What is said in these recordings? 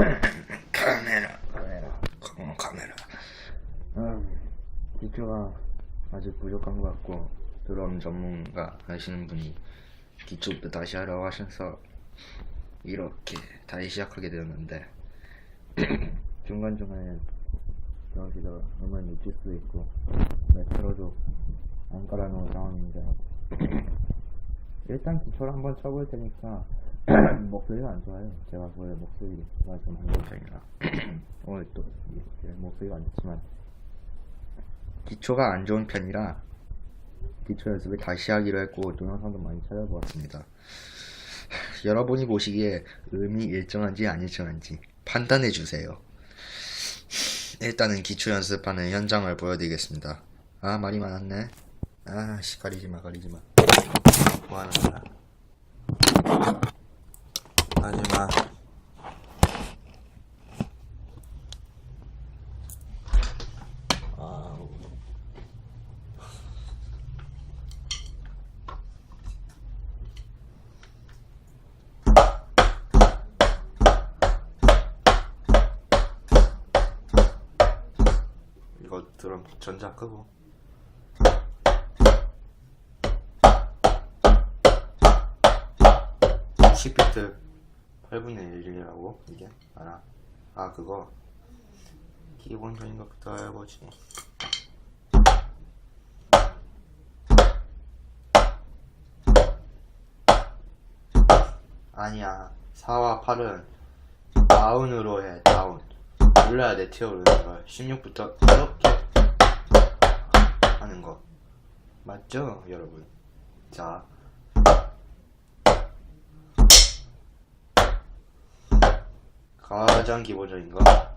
카메라. 카메라. 어, 카메라. 음, 기초가 아직 부족한 것 같고 드럼 전문가 하시는 분이 기초부터 다시 하라고 하셔서 이렇게 다시 시작하게 되었는데 중간중간에 여기서 음을 놓칠 수도 있고 메트로도 안 깔아놓은 상황인데 일단 기초를 한번 쳐볼 테니까 목소리가 안 좋아요. 제가 원래 목소리가 좀안 좋은 편이라 오늘 또 목소리가 안 좋지만 기초가 안 좋은 편이라 기초 연습을 다시 하기로 했고 동영상도 많이 찾아보았습니다. 여러분이 보시기에 음이 일정한지 안 일정한지 판단해 주세요. 일단은 기초 연습하는 현장을 보여드리겠습니다. 아 말이 많았네. 아씨 가리지 마 가리지 마. 뭐 하는 거야? 하지 마. 아우. 이거 드럼 전자 끄고. 십 비트 8분의 1이라고? 이게? 알아 아 그거. 기본적인 것부터 해보지. 아니야. 4와 8은 다운으로 해 다운. 올려야 돼 티어 오르는 걸. 16부터 이렇게 하는 거. 맞죠 여러분? 자 가장 기본적인 거.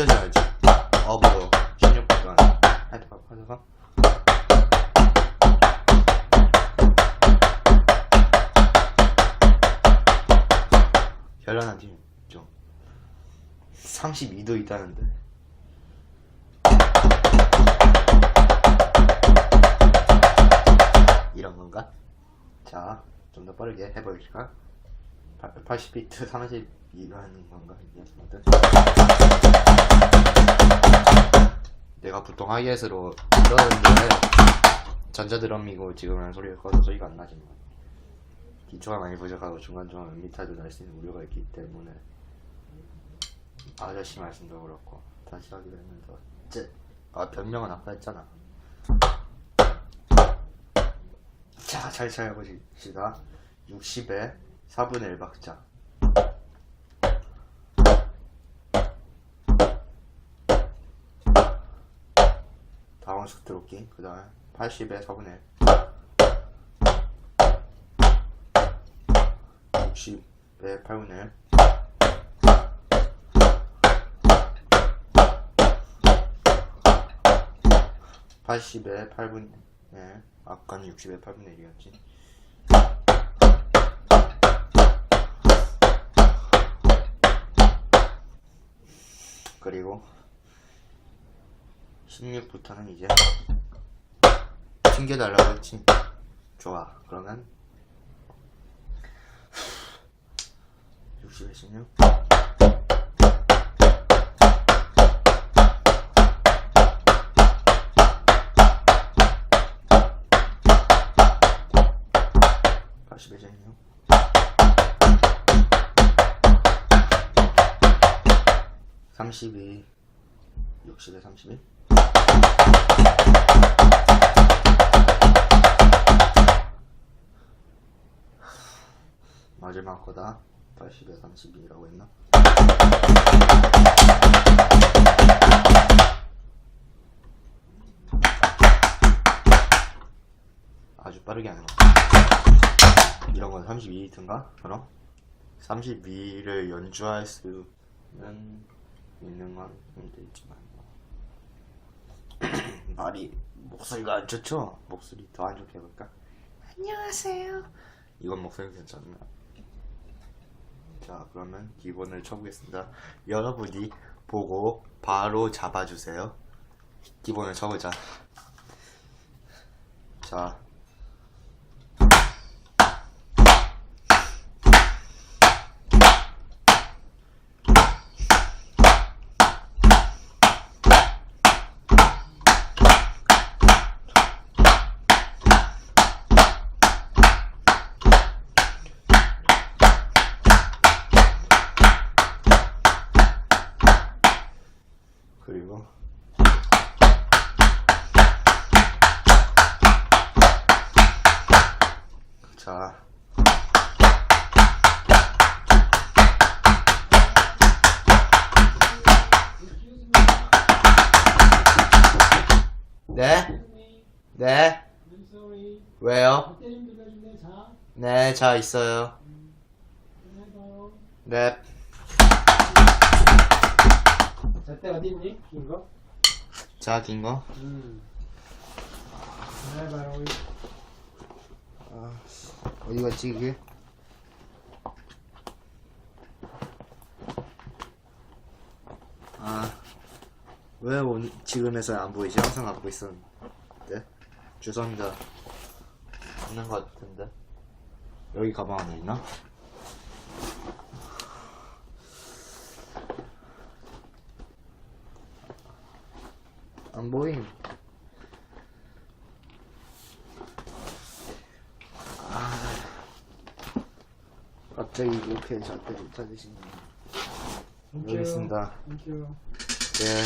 숨겨줘야지. 업으로 16분 하여튼 봐, 하다가 현란하지 좀 32도 있다는데 이런 건가? 자, 좀 더 빠르게 해보실까? 80비트 32라는 건가? 이게 아무튼 내가 보통 하이햇으로 들었는데 전자드럼이고 지금은 소리가 커서 소리가 안 나지만 기초가 많이 부족하고 중간중간 음미탈도 날 수 있는 우려가 있기 때문에 아저씨 말씀도 그렇고 다시 하기로 했는데 어째 아 변명은 아까 했잖아. 자 잘 찾아보시다. 60에 4분의 1 박자 다운스 들어오기 그 다음에 80에 4분의 1 60에 8분의 1 80에 8분의 1 아까는 60에 8분의 1이었지. 그리고 16부터는 이제 챙겨달라고 했지. 좋아. 그러면 60에 16 80에 16 32 60에 31 마지막 거다 80에 32라고 했나? 아주 빠르게 하는 거 이런 건 32리터인가? 그럼 32를 연주할 수는 있는 건 힘들지만 뭐. 말이 목소리가 안 좋죠? 목소리 더 안 좋게 해볼까? 안녕하세요. 이건 목소리 괜찮나? 자 그러면 기본을 쳐보겠습니다. 여러분이 보고 바로 잡아주세요. 기본을 쳐보자. 자. 그리고 자 네? 네? 왜요? 네, 자 있어요. 네. 잣대 어디 있니? 긴 거? 자, 긴 거. 음 해봐요 아, 어디 갔지, 이게? 아, 왜 오늘, 지금에서 안 보이지? 항상 갖고 있었는데. 죄송합니다. 없는 것 같은데. 여기 가방 안에 있나? 안 보임. 갑자기 이렇게 잣대를 찾으시는 여기 있습니다. 땡큐 네.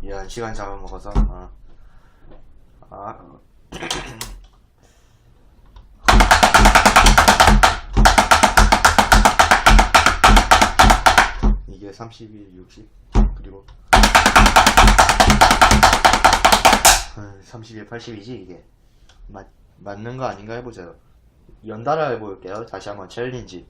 미안, 시간 잡아먹어서. 어. 아. 이게 31, 60, 그리고 31, 80이지 이게 맞, 맞는 거 아닌가 해보세요 연달아 해볼게요. 다시 한번 챌린지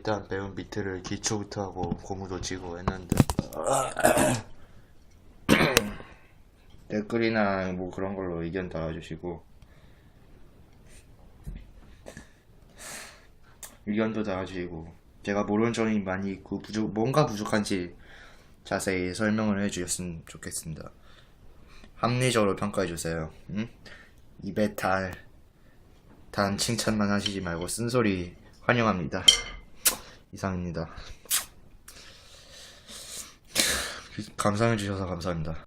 일단 배운 비트를 기초부터 하고 고무도 치고 했는데 댓글이나 뭐 그런 걸로 의견 달아주시고 의견도 달아주시고 제가 모르는 점이 많이 있고 부족 뭔가 부족한지 자세히 설명을 해주셨으면 좋겠습니다. 합리적으로 평가해 주세요. 응? 입에 달 단 칭찬만 하시지 말고 쓴소리 환영합니다. 이상입니다. 감상해 주셔서 감사합니다.